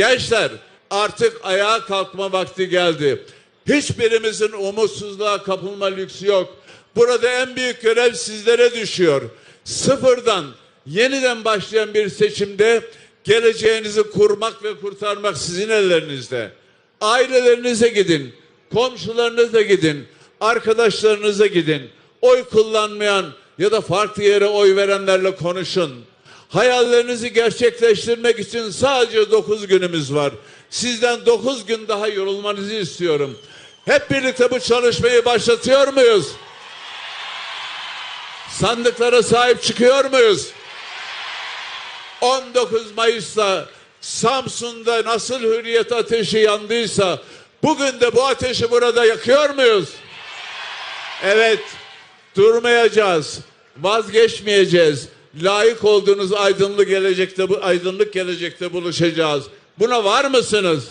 Gençler artık ayağa kalkma vakti geldi. Hiçbirimizin umutsuzluğa kapılma lüksü yok. Burada en büyük görev sizlere düşüyor. Sıfırdan yeniden başlayan bir seçimde geleceğinizi kurmak ve kurtarmak sizin ellerinizde. Ailelerinize gidin, komşularınıza gidin, arkadaşlarınıza gidin. Oy kullanmayan ya da farklı yere oy verenlerle konuşun. Hayallerinizi gerçekleştirmek için sadece 9 günümüz var. Sizden 9 gün daha yorulmanızı istiyorum. Hep birlikte bu çalışmayı başlatıyor muyuz? Sandıklara sahip çıkıyor muyuz? 19 Mayıs'ta Samsun'da nasıl hürriyet ateşi yandıysa bugün de bu ateşi burada yakıyor muyuz? Evet, durmayacağız, vazgeçmeyeceğiz. Layık olduğunuz aydınlık gelecekte bu aydınlık gelecekte buluşacağız. Buna var mısınız?